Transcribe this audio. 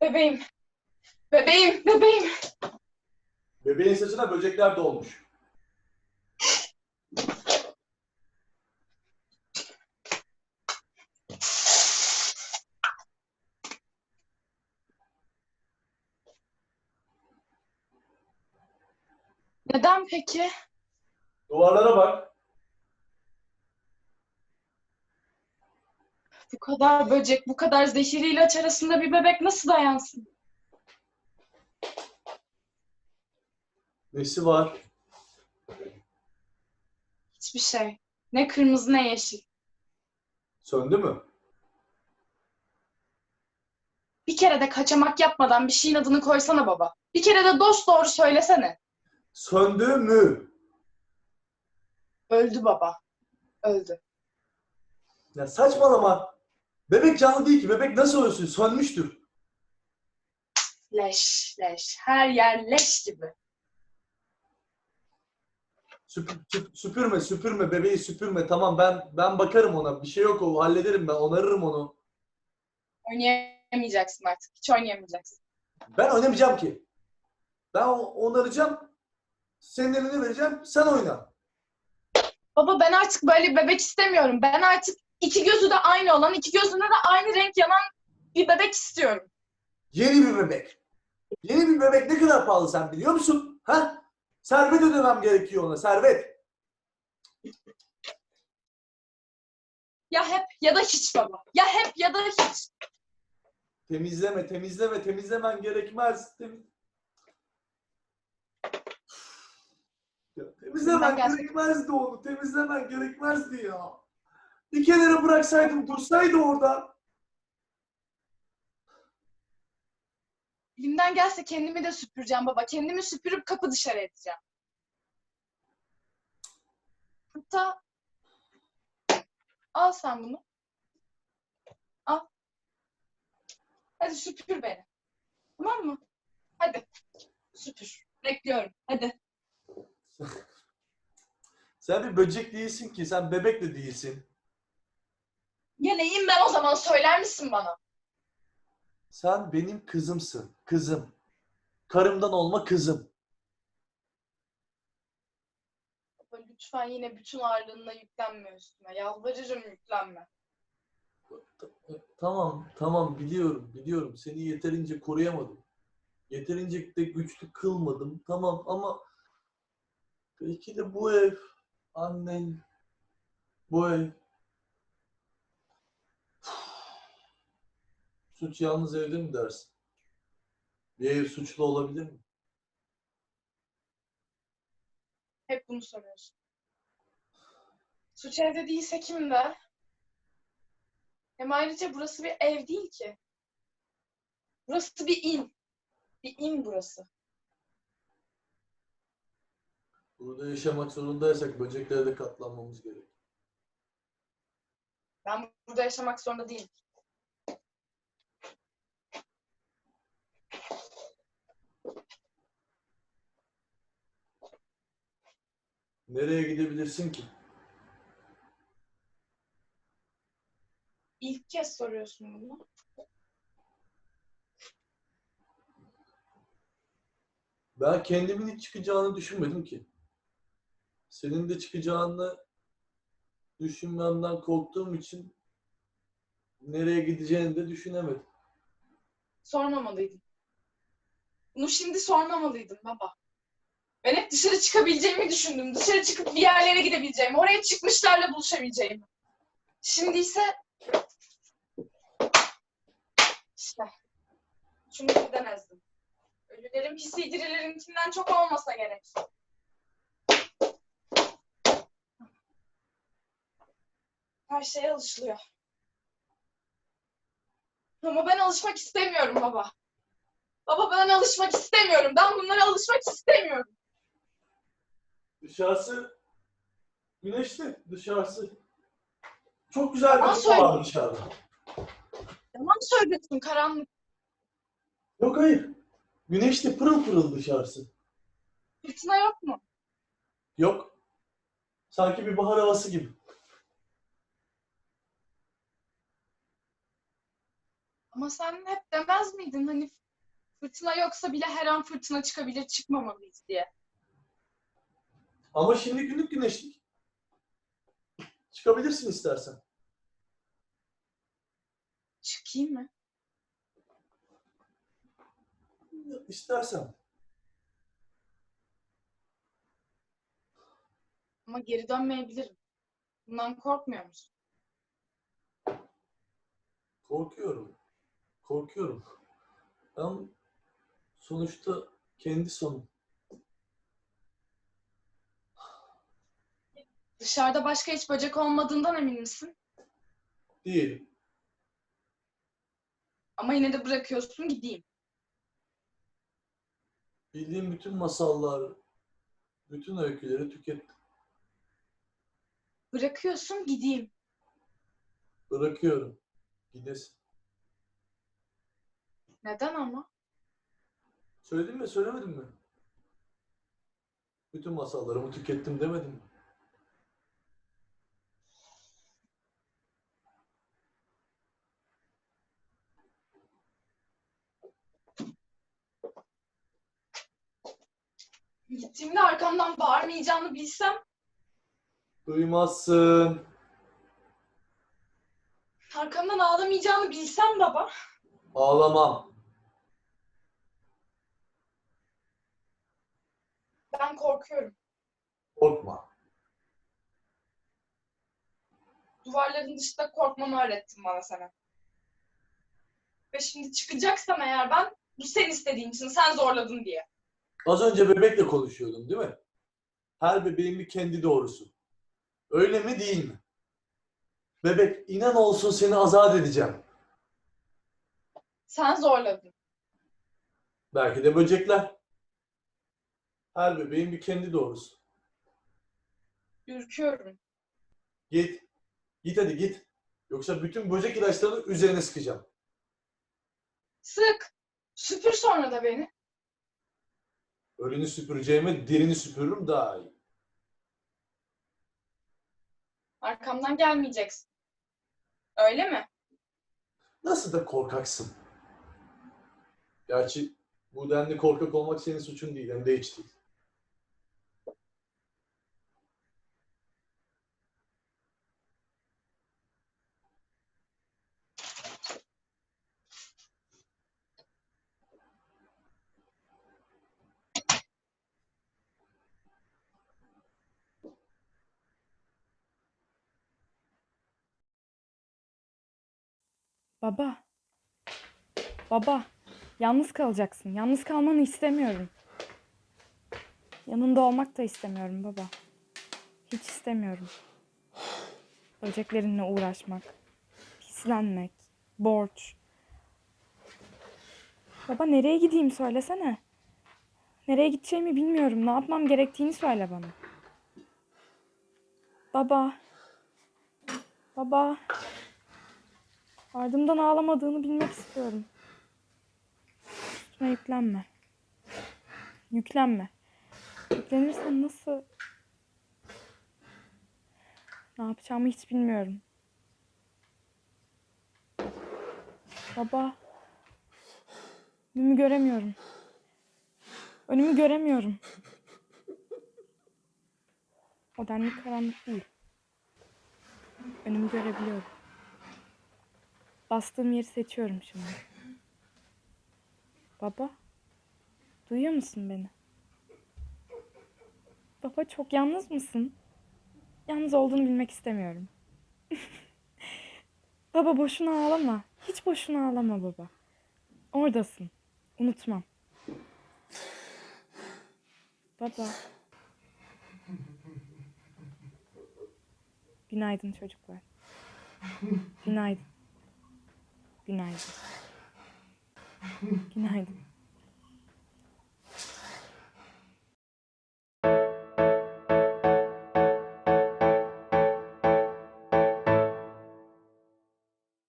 Bebeğim. Bebeğim, bebeğim. Bebeğin saçına böcekler dolmuş. Neden peki? Duvarlara bak. Bu kadar böcek, bu kadar zehirli ilaç arasında bir bebek nasıl dayansın? Nesi var? Hiçbir şey. Ne kırmızı ne yeşil. Söndü mü? Bir kere de kaçamak yapmadan bir şeyin adını koysana baba. Bir kere de dost doğru söylesene. Söndü mü? Öldü baba. Öldü. Ya saçmalama. Bebek canlı değil ki. Bebek nasıl ölsün? Sönmüştür. Leş, leş. Her yer leş gibi. Süpür, süp- süpürme, süpürme. Bebeği süpürme. Tamam ben ben bakarım ona. Bir şey yok o. Hallederim ben. Onarırım onu. Oynayamayacaksın artık. Hiç oynayamayacaksın. Ben oynamayacağım ki. Ben onaracağım. Senin eline vereceğim. Sen oyna. Baba ben artık böyle bebek istemiyorum. Ben artık iki gözü de aynı olan, iki gözünde de aynı renk yanan bir bebek istiyorum. Yeni bir bebek. Yeni bir bebek ne kadar pahalı sen biliyor musun? Ha? Servet ödemem gerekiyor ona. Servet. Ya hep ya da hiç baba. Ya hep ya da hiç. Temizleme, temizleme, temizlemen gerekmez. Temiz... Temizlemen gelse- gerekmezdi onu. Temizlemen gerekmezdi ya. Bir kenara bıraksaydım dursaydı orada. Elimden gelse kendimi de süpüreceğim baba. Kendimi süpürüp kapı dışarı edeceğim. Hatta al sen bunu. Al. Hadi süpür beni. Tamam mı? Hadi. Süpür. Bekliyorum. Hadi. Sen bir böcek değilsin ki. Sen bebek de değilsin. Ya neyim ben o zaman söyler misin bana? Sen benim kızımsın. Kızım. Karımdan olma kızım. Baba lütfen yine bütün ağırlığınla yüklenme üstüme. Yalvarırım yüklenme. Tamam, tamam biliyorum, biliyorum. Seni yeterince koruyamadım. Yeterince de güçlü kılmadım. Tamam ama belki de bu ev, annen, bu ev. Suç yalnız evde mi dersin? Bir ev suçlu olabilir mi? Hep bunu soruyorsun. Suç evde değilse kimde? Hem ayrıca burası bir ev değil ki. Burası bir in. Bir in burası. Burada yaşamak zorundaysak böceklere de katlanmamız gerek. Ben burada yaşamak zorunda değilim. Nereye gidebilirsin ki? İlk kez soruyorsun bunu. Ben kendimin hiç çıkacağını düşünmedim ki. Senin de çıkacağını düşünmemden korktuğum için nereye gideceğini de düşünemedim. Sormamalıydım. Bunu şimdi sormamalıydım baba. Ben hep dışarı çıkabileceğimi düşündüm. Dışarı çıkıp bir yerlere gidebileceğimi, oraya çıkmışlarla buluşabileceğimi. Şimdi ise işte şunu birden ezdim. Ölülerin pisi dirilerinkinden çok olmasa gerek. Her şeye alışılıyor. Ama ben alışmak istemiyorum baba. Baba ben alışmak istemiyorum. Ben bunlara alışmak istemiyorum. Dışarısı güneşli dışarısı. Çok güzel bir Yalan hava var dışarıda. Yalan söylüyorsun karanlık. Yok hayır. Güneşli pırıl pırıl dışarısı. Fırtına yok mu? Yok. Sanki bir bahar havası gibi. Ama sen hep demez miydin hani fırtına yoksa bile her an fırtına çıkabilir çıkmamalıyız diye. Ama şimdi günlük güneşlik. Çıkabilirsin istersen. Çıkayım mı? İstersen. Ama geri dönmeyebilirim. Bundan korkmuyor musun? Korkuyorum. Korkuyorum. Ama sonuçta kendi sonum. Dışarıda başka hiç böcek olmadığından emin misin? Diyelim. Ama yine de bırakıyorsun gideyim. Bildiğim bütün masallar, bütün öyküleri tükettim. Bırakıyorsun gideyim. Bırakıyorum. Gidesin. Neden ama? Söyledim mi, söylemedim mi? Bütün masallarımı tükettim demedim mi? Gittiğimde arkamdan bağırmayacağını bilsem Duymazsın. arkamdan ağlamayacağını bilsem baba. Ağlamam. Ben korkuyorum. Korkma. Duvarların dışında korkmamı öğrettin bana sen. Ve şimdi çıkacaksam eğer ben bu sen istediğin için sen zorladın diye. Az önce bebekle konuşuyordum değil mi? Her bebeğin bir kendi doğrusu. Öyle mi değil mi? Bebek inan olsun seni azat edeceğim. Sen zorladın. Belki de böcekler. Her bebeğin bir kendi doğrusu. Ürküyorum. Git. Git hadi git. Yoksa bütün böcek ilaçlarını üzerine sıkacağım. Sık. Süpür sonra da beni. Ölünü süpüreceğime derini süpürürüm daha iyi. Arkamdan gelmeyeceksin. Öyle mi? Nasıl da korkaksın. Gerçi bu denli korkak olmak senin suçun değil. Hem de hiç değil. Baba. Baba. Yalnız kalacaksın. Yalnız kalmanı istemiyorum. Yanında olmak da istemiyorum baba. Hiç istemiyorum. Böceklerinle uğraşmak. Pislenmek. Borç. Baba nereye gideyim söylesene. Nereye gideceğimi bilmiyorum. Ne yapmam gerektiğini söyle bana. Baba. Baba. Ardımdan ağlamadığını bilmek istiyorum. Üstüme yüklenme. Yüklenme. Yüklenirsen nasıl... Ne yapacağımı hiç bilmiyorum. Baba. Önümü göremiyorum. Önümü göremiyorum. O denli karanlık değil. Önümü görebiliyorum. Bastığım yeri seçiyorum şimdi. Baba, duyuyor musun beni? Baba çok yalnız mısın? Yalnız olduğunu bilmek istemiyorum. baba boşuna ağlama. Hiç boşuna ağlama baba. Oradasın. Unutmam. Baba. Günaydın çocuklar. Günaydın. Günaydın. Günaydın.